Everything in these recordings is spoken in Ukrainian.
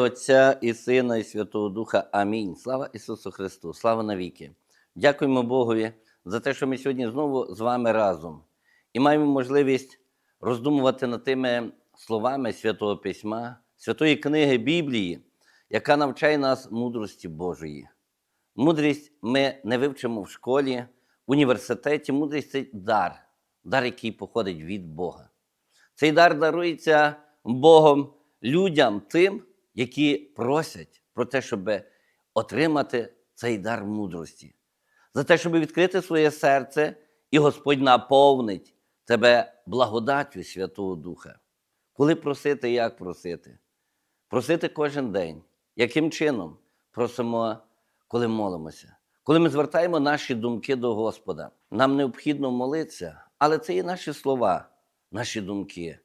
Отця і Сина, і Святого Духа. Амінь. Слава Ісусу Христу, слава навіки. Дякуємо Богові за те, що ми сьогодні знову з вами разом і маємо можливість роздумувати над тими словами Святого Письма, Святої книги Біблії, яка навчає нас мудрості Божої. Мудрість ми не вивчимо в школі, в університеті. Мудрість це дар, дар, який походить від Бога. Цей дар дарується Богом людям тим, які просять про те, щоб отримати цей дар мудрості, за те, щоб відкрити своє серце, і Господь наповнить тебе благодаттю Святого Духа. Коли просити, як просити? Просити кожен день. Яким чином просимо, коли молимося? Коли ми звертаємо наші думки до Господа, нам необхідно молитися, але це і наші слова, наші думки,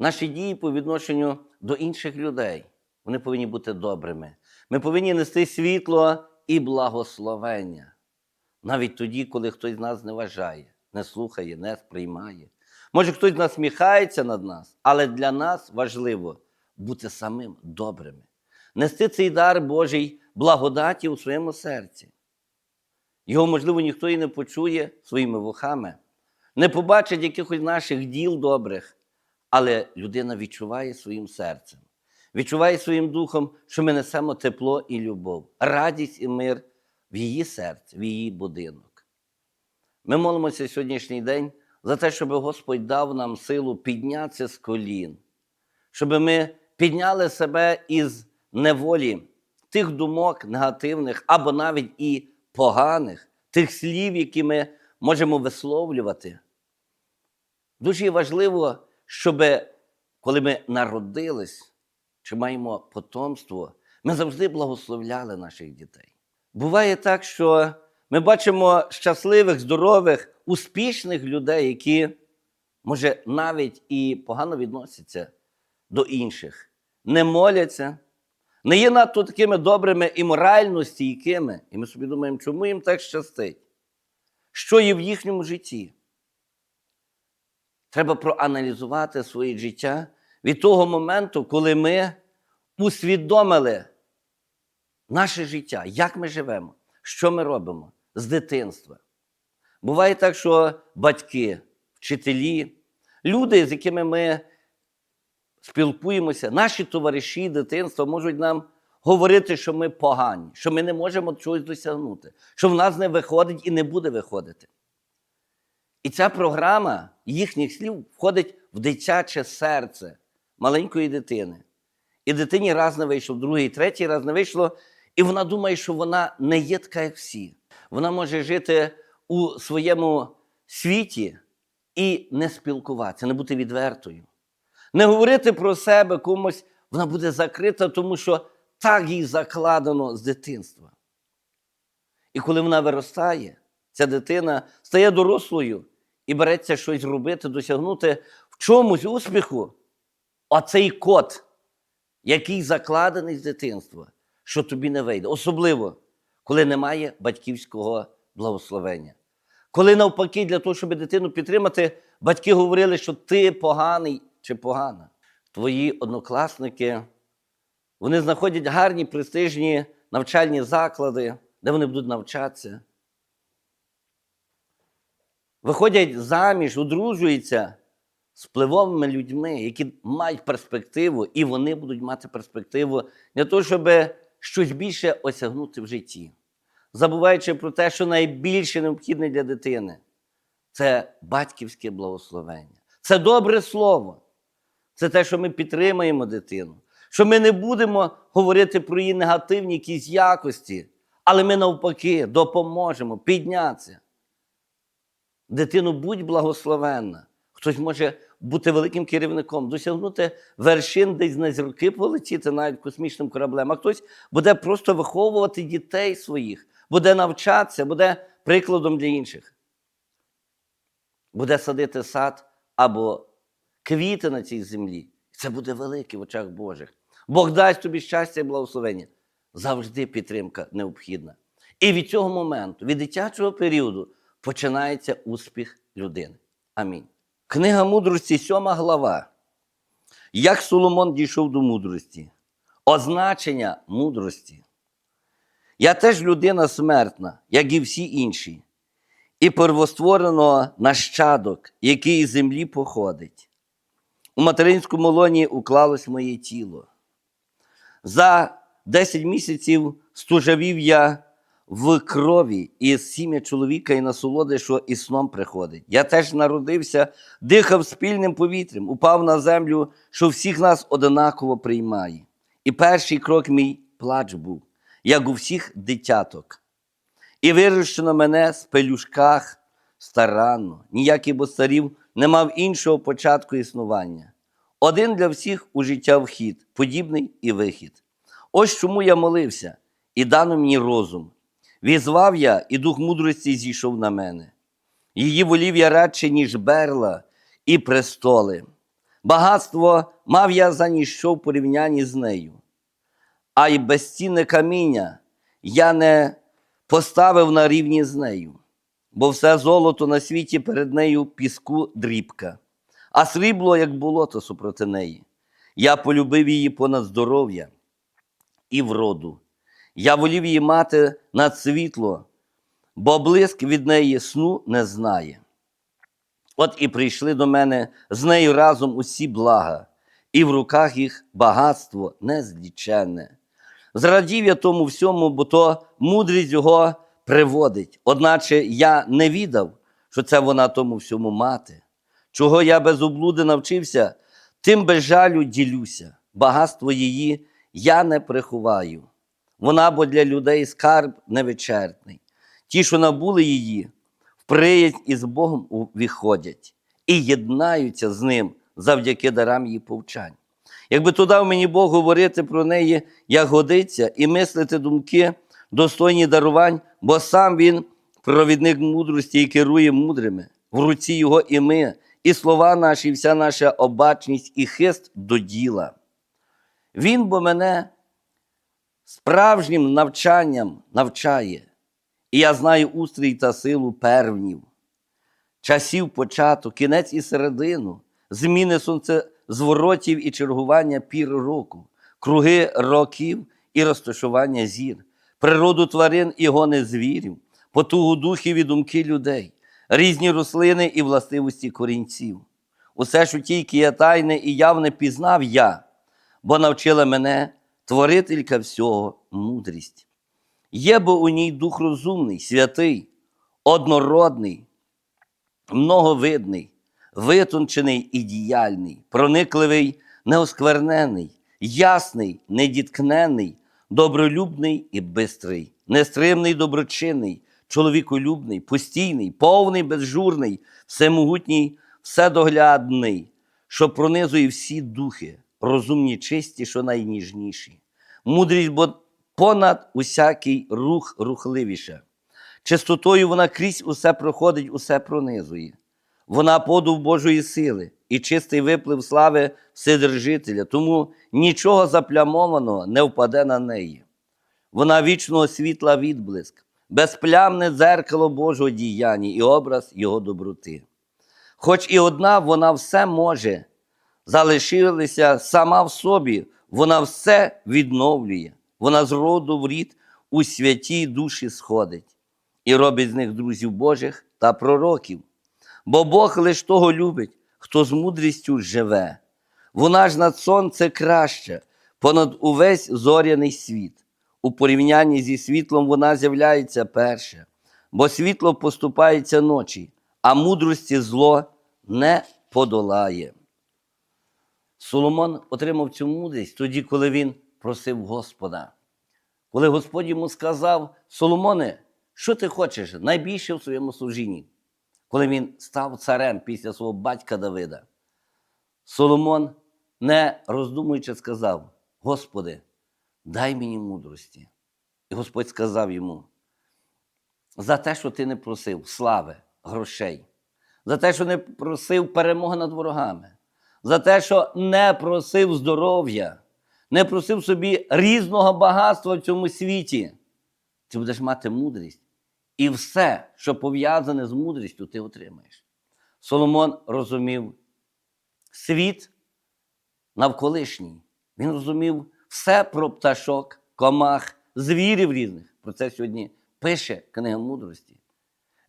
наші дії по відношенню до інших людей. Вони повинні бути добрими. Ми повинні нести світло і благословення. Навіть тоді, коли хтось нас не вважає, не слухає, не сприймає. Може, хтось насміхається над нас, але для нас важливо бути самим добрими, нести цей дар Божий благодаті у своєму серці. Його, можливо, ніхто і не почує своїми вухами, не побачить якихось наших діл добрих, але людина відчуває своїм серцем, відчуває своїм духом, що ми несемо тепло і любов, радість і мир в її серці, в її будинок. Ми молимося сьогоднішній день за те, щоб Господь дав нам силу піднятися з колін, щоб ми підняли себе із неволі тих думок негативних або навіть і поганих, тих слів, які ми можемо висловлювати. Дуже важливо, щоб коли ми народились чи маємо потомство, ми завжди благословляли наших дітей. Буває так, що ми бачимо щасливих, здорових, успішних людей, які, може, навіть і погано відносяться до інших, не моляться, не є надто такими добрими і морально стійкими. І ми собі думаємо, чому їм так щастить? Що є в їхньому житті? Треба проаналізувати своє життя від того моменту, коли ми усвідомили наше життя, як ми живемо, що ми робимо з дитинства. Буває так, що батьки, вчителі, люди, з якими ми спілкуємося, наші товариші дитинства можуть нам говорити, що ми погані, що ми не можемо чогось досягнути, що в нас не виходить і не буде виходити. І ця програма їхніх слів входить в дитяче серце маленької дитини. І дитині раз не вийшло, другий, третій раз не вийшло, і вона думає, що вона не є така, як всі. Вона може жити у своєму світі і не спілкуватися, не бути відвертою. Не говорити про себе комусь, вона буде закрита, тому що так їй закладено з дитинства. І коли вона виростає, ця дитина стає дорослою і береться щось робити, досягнути в чомусь успіху, оцей код, який закладений з дитинства, що тобі не вийде. Особливо, коли немає батьківського благословення. Коли навпаки, для того, щоб дитину підтримати, батьки говорили, що ти поганий чи погана. Твої однокласники, вони знаходять гарні престижні навчальні заклади, де вони будуть навчатися. Виходять заміж, одружуються з впливовими людьми, які мають перспективу, і вони будуть мати перспективу для того, щоб щось більше осягнути в житті, забуваючи про те, що найбільше необхідне для дитини це батьківське благословення. Це добре слово. Це те, що ми підтримаємо дитину, що ми не будемо говорити про її негативні якісь якості, але ми навпаки допоможемо піднятися. Дитину будь благословенна. Хтось може бути великим керівником, досягнути вершин, десь на зірки полетіти навіть космічним кораблем, а хтось буде просто виховувати дітей своїх, буде навчатися, буде прикладом для інших. Буде садити сад або квіти на цій землі. Це буде велике в очах Божих. Бог дасть тобі щастя і благословення. Завжди підтримка необхідна. І від цього моменту, від дитячого періоду, починається успіх людини. Амінь. Книга мудрості, сьома глава. Як Соломон дійшов до мудрості. означення мудрості. Я теж людина смертна, як і всі інші, і первоствореного нащадок, який із землі походить. У материнському лоні уклалось моє тіло. За 10 місяців стужавів я в крові із сім'я чоловіка і насолоди, що і сном приходить. Я теж народився, дихав спільним повітрям, упав на землю, що всіх нас одинаково приймає. І перший крок мій плач був, як у всіх дитяток. І вирощено мене з пелюшках старанно, ніякий бо старів не мав іншого початку існування. Один для всіх у життя вхід, подібний і вихід. Ось чому я молився, і дано мені розум. Візвав я, і дух мудрості зійшов на мене. Її волів я радше, ніж берла і престоли. Багатство мав я за ніщо в порівнянні з нею. А й безцінне каміння я не поставив на рівні з нею, бо все золото на світі перед нею піску дрібка, а срібло, як болото супроти неї. Я полюбив її понад здоров'я і вроду. Я волів її мати над світло, бо блиск від неї сну не знає. От і прийшли до мене з нею разом усі блага, і в руках їх багатство незліченне. Зрадів я тому всьому, бо то мудрість його приводить. Одначе я не відав, що це вона тому всьому мати. Чого я без облуди навчився, тим без жалю ділюся. Багатство її я не приховаю. Вона бо для людей скарб невичерпний. Ті, що набули її, в приязнь із Богом увіходять і єднаються з ним завдяки дарам її повчань. Якби то дав мені Бог говорити про неї, як годиться, і мислити думки, достойні дарувань, бо сам він провідник мудрості і керує мудрими, в руці його і ми, і слова наші, і вся наша обачність і хист до діла. Він бо мене справжнім навчанням навчає, і я знаю устрій та силу первнів, часів початок, кінець і середину, зміни сонцезворотів і чергування пір року, круги років і розташування зір, природу тварин і гони звірів, потугу духів і думки людей, різні рослини і властивості корінців. Усе, що тільки є тайне і явне, пізнав я, бо навчила мене творителька всього мудрість. Є бо у ній дух розумний, святий, однородний, многовидний, витончений і діяльний, проникливий, неосквернений, ясний, недіткнений, добролюбний і бистрий, нестримний, доброчинний, чоловіколюбний, постійний, повний, безжурний, всемогутній, вседоглядний, що пронизує всі духи, розумні, чисті, що найніжніші. Мудрість бо понад усякий рух рухливіша. Чистотою вона крізь усе проходить, усе пронизує. Вона подув Божої сили і чистий виплив слави Вседержителя, тому нічого заплямованого не впаде на неї. Вона вічного світла відблиск, безплямне дзеркало Божого діяння і образ Його доброти. Хоч і одна вона все може, залишилася сама в собі, вона все відновлює, вона з роду в рід у святій душі сходить і робить з них друзів Божих та пророків. Бо Бог лиш того любить, хто з мудрістю живе. Вона ж над сонце краще, понад увесь зоряний світ. У порівнянні зі світлом вона з'являється перша, бо світло поступається ночі, а мудрості зло не подолає. Соломон отримав цю мудрість тоді, коли він просив Господа. Коли Господь йому сказав: Соломоне, що ти хочеш найбільше в своєму служінні? Коли він став царем після свого батька Давида, Соломон, не роздумуючи, сказав: Господи, дай мені мудрості. І Господь сказав йому: за те, що ти не просив слави, грошей, за те, що не просив перемоги над ворогами, за те, що не просив здоров'я, не просив собі різного багатства в цьому світі, ти будеш мати мудрість. І все, що пов'язане з мудрістю, ти отримаєш. Соломон розумів світ навколишній. Він розумів все про пташок, комах, звірів різних. Про це сьогодні пише книга мудрості.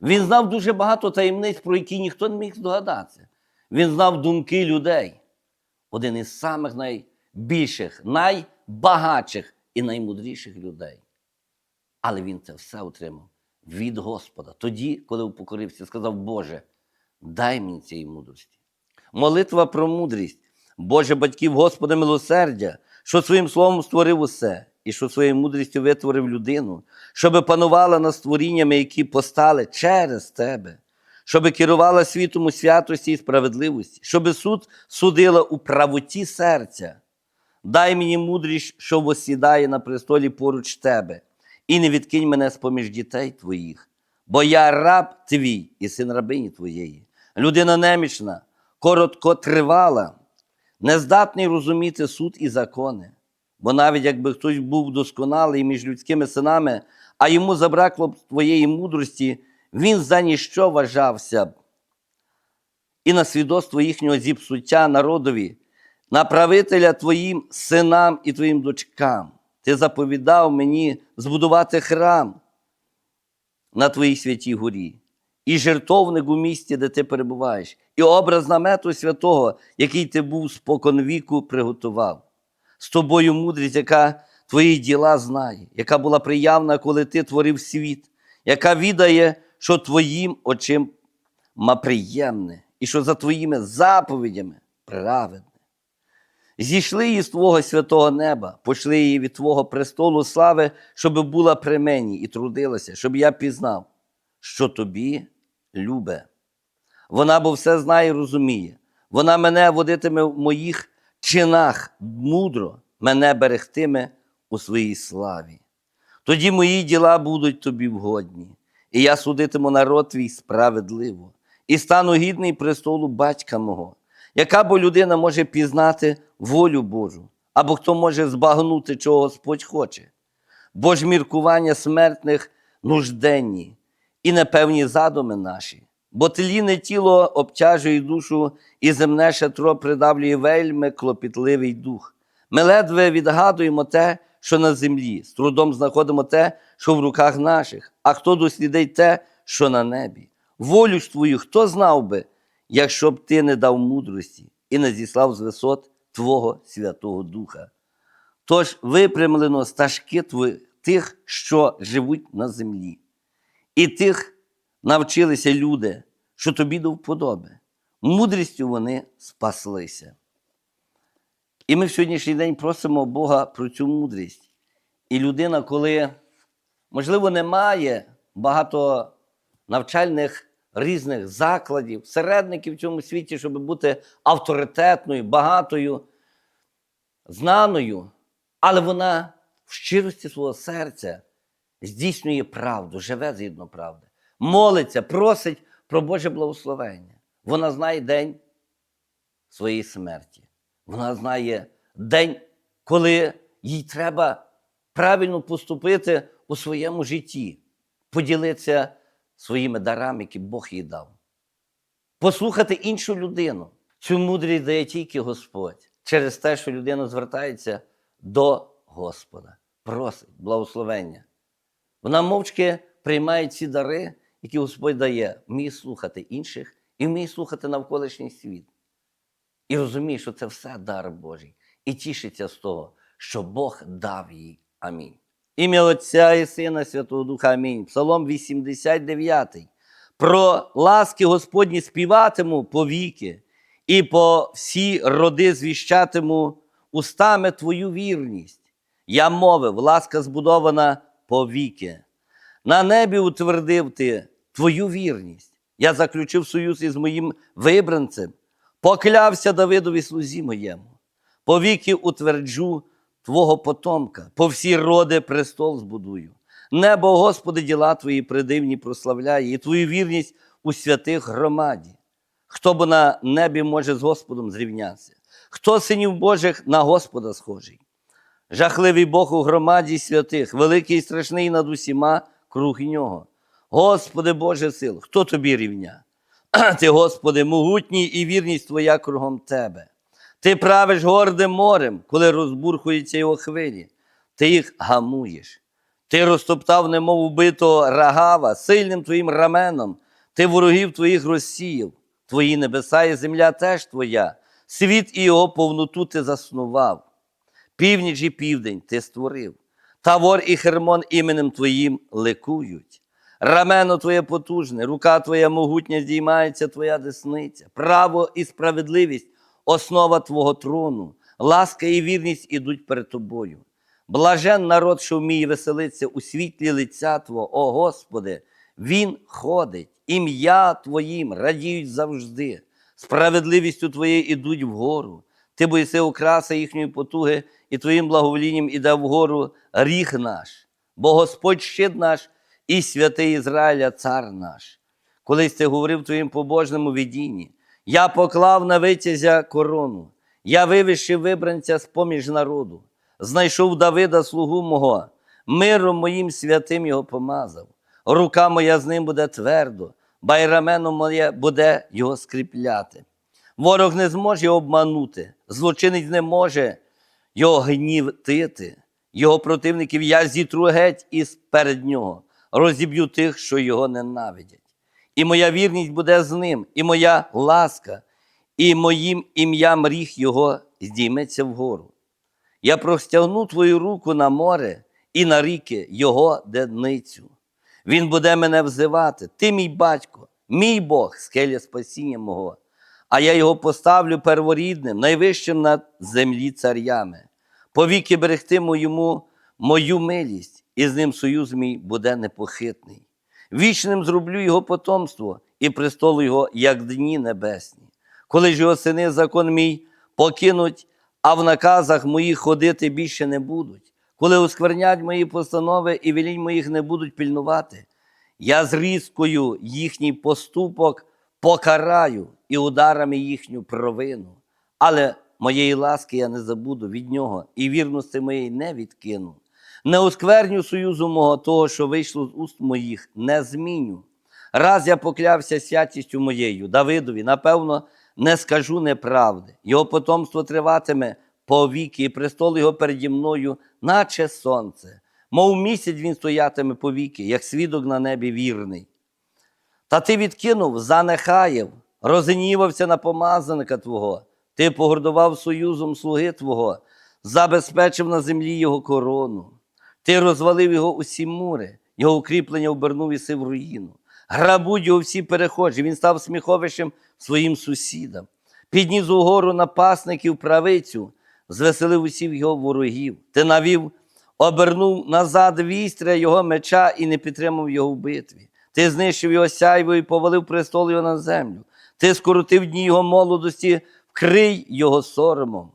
Він знав дуже багато таємниць, про які ніхто не міг здогадатися. Він знав думки людей. Один із самих найбільших, найбагатших і наймудріших людей. Але він це все отримав від Господа. Тоді, коли упокорився, сказав, Боже, дай мені цієї мудрості. Молитва про мудрість. Боже батьків Господа милосердя, що своїм словом створив усе, і що своєю мудрістю витворив людину, щоби панувала над створіннями, які постали через тебе, щоби керувала світом у святості і справедливості, щоби суд судила у правоті серця. Дай мені мудрість, що восідає на престолі поруч тебе, і не відкинь мене з поміж дітей твоїх, бо я раб твій і син рабині твоєї, людина немічна, короткотривала, нездатний розуміти суд і закони. Бо навіть якби хтось був досконалий між людськими синами, а йому забракло б твоєї мудрості, він за ніщо вважався. І на свідоцтво їхнього зіпсуття народові, на правителя твоїм синам і твоїм дочкам. Ти заповідав мені збудувати храм на твоїй святій горі, і жертовник у місті, де ти перебуваєш, і образ намету святого, який ти був споконвіку приготував. З тобою мудрість, яка твої діла знає, яка була приявна, коли ти творив світ, яка відає, що твоїм очим ма приємне, і що за твоїми заповідями праведне. Зійшли її з Твого святого неба, пошли її від Твого престолу слави, щоб була при мені і трудилася, щоб я пізнав, що тобі любе. Вона бо все знає і розуміє. Вона мене водитиме в моїх чинах мудро, мене берегтиме у своїй славі. Тоді мої діла будуть тобі вгодні, і я судитиму народ твій справедливо, і стану гідний престолу батька мого. Яка бо людина може пізнати волю Божу, або хто може збагнути, чого Господь хоче? Бо ж міркування смертних нужденні і непевні задуми наші, бо тліне тіло обтяжує душу, і земне шатро придавлює вельми клопітливий дух. Ми ледве відгадуємо те, що на землі, з трудом знаходимо те, що в руках наших, а хто дослідить те, що на небі. Волю ж твою хто знав би, якщо б ти не дав мудрості і не зіслав з висот Твого Святого Духа. Тож випрямлено стажки твої, тих, що живуть на землі, і тих навчилися люди, що тобі до вподоби. Мудрістю вони спаслися. І ми в сьогоднішній день просимо Бога про цю мудрість. І людина, коли, можливо, не має багато навчальних різних закладів, середників в цьому світі, щоб бути авторитетною, багатою, знаною, але вона в щирості свого серця здійснює правду, живе згідно правди, молиться, просить про Боже благословення. Вона знає день своєї смерті. Вона знає день, коли їй треба правильно поступити у своєму житті, поділитися своїми дарами, які Бог їй дав. Послухати іншу людину. Цю мудрість дає тільки Господь через те, що людина звертається до Господа, просить благословення. Вона мовчки приймає ці дари, які Господь дає, вміє слухати інших і вміє слухати навколишній світ. І розуміє, що це все дар Божий. І тішиться з того, що Бог дав їй. Амінь. Ім'я Отця і Сина Святого Духа Амінь. Псалом 89. Про ласки Господні співатиму повіки, і по всі роди звіщатиму устами Твою вірність. Я мовив, ласка збудована повіки. На небі утвердив ти Твою вірність. Я заключив союз із моїм вибранцем, поклявся Давидові слузі моєму. Повіки утверджу Твого потомка, по всі роди престол збудую. Небо, Господи, діла Твої придивні прославляє, і Твою вірність у святих громаді. Хто бо на небі може з Господом зрівнятися? Хто синів Божих на Господа схожий? Жахливий Бог у громаді святих, великий і страшний над усіма круг нього. Господи Боже сил, хто тобі рівня? Ти, Господи, могутній і вірність Твоя кругом Тебе. Ти правиш гордим морем, коли розбурхуються його хвилі. Ти їх гамуєш. Ти розтоптав, немов убитого рагава, сильним твоїм раменом, ти ворогів твоїх розсіяв, твої небеса і земля теж твоя, світ і його повноту ти заснував. Північ і південь ти створив, Тавор і Хермон іменем Твоїм ликують. Рамено Твоє потужне, рука Твоя могутня здіймається Твоя десниця, право і справедливість основа Твого трону, ласка і вірність ідуть перед Тобою. Блажен народ, що вміє веселитися у світлі лиця Твого, о Господи, Він ходить, ім'я Твоїм радіють завжди, справедливістю Твоєю ідуть вгору. Ти боїси окраса їхньої потуги, і Твоїм благоволінням іде вгору ріг наш, бо Господь щит наш і святий Ізраїля, цар наш. Колись ти говорив в твоїм побожному видінні, я поклав на витязя корону, я вивищив вибранця з поміж народу, знайшов Давида, слугу мого, миром моїм святим його помазав. Рука моя з ним буде твердо, байрамено моє буде його скріпляти. Ворог не зможе його обманути, злочинець не може його гнівтити. Його противників я зітру геть із перед нього, розіб'ю тих, що його ненавидять. І моя вірність буде з ним, і моя ласка, і моїм ім'ям ріг його здійметься вгору. Я простягну твою руку на море і на ріки його дедницю. Він буде мене взивати, ти мій батько, мій Бог, скеля спасіння мого, а я його поставлю перворідним, найвищим над землі царями. Повіки берегтиму йому мою милість, і з ним союз мій буде непохитний. Вічним зроблю його потомство і престолу його, як дні небесні. Коли ж його сини закон мій покинуть, а в наказах моїх ходити більше не будуть, коли осквернять мої постанови і велінь моїх не будуть пільнувати, я з різкою їхній поступок покараю і ударами їхню провину. Але моєї ласки я не забуду від нього, і вірності моєї не відкину. Не оскверню союзу мого того, що вийшло з уст моїх, не зміню. Раз я поклявся святістю моєю, Давидові, напевно, не скажу неправди. Його потомство триватиме повіки, і престол його переді мною, наче сонце. Мов місяць він стоятиме повіки, як свідок на небі вірний. Та ти відкинув, занехаєв, розгнівався на помазаника Твого, ти погордував союзом слуги Твого, забезпечив на землі його корону. Ти розвалив його усі мури, його укріплення обернув і сив руїну. Грабуть його всі перехожі, він став сміховищем своїм сусідам. Підніс угору напасників правицю, звеселив усіх його ворогів. Ти навів, обернув назад вістря його меча і не підтримав його в битві. Ти знищив його сяйво і повалив престол його на землю. Ти скоротив дні його молодості, вкрий його соромом.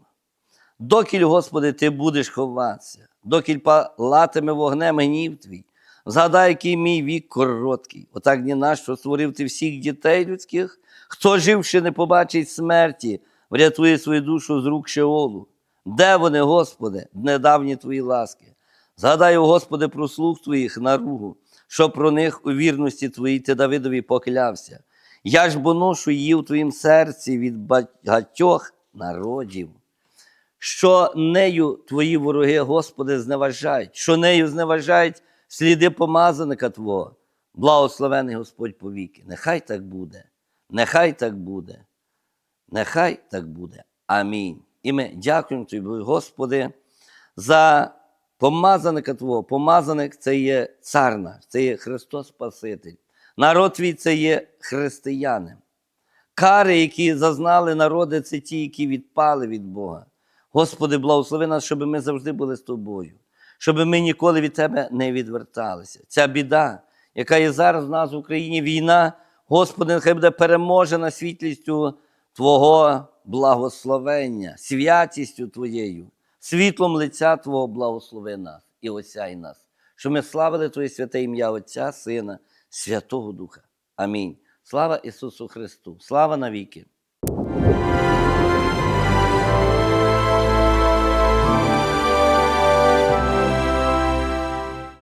Докіль, Господи, ти будеш ховатися, докіль палатиме вогнем гнів твій. Згадай, який мій вік короткий. Отак ні на що створив ти всіх дітей людських, хто живши, не побачить смерті, врятує свою душу з рук Шеолу. Де вони, Господи, недавні твої ласки? Згадай, Господи, про слуг твоїх наругу, що про них у вірності твоїй ти Давидові поклявся. Я ж бо ношу її в твоїм серці від багатьох народів що нею твої вороги, Господи, зневажають, що нею зневажають сліди помазаника Твого. Благословений Господь повіки. Нехай так буде, нехай так буде, нехай так буде. Амінь. І ми дякуємо Тобі, Господи, за помазаника Твого. Помазаник це є цар наш, це є Христос Спаситель. Народ твій це є християни. Кари, які зазнали народи, це ті, які відпали від Бога. Господи, благослови нас, щоб ми завжди були з тобою, щоб ми ніколи від Тебе не відверталися. Ця біда, яка є зараз в нас в Україні, війна, Господи, нехай буде переможена світлістю Твого благословення, святістю Твоєю, світлом лиця Твого благослови нас і осяй нас, щоб ми славили Твоє святе ім'я Отця, Сина, Святого Духа. Амінь. Слава Ісусу Христу! Слава навіки!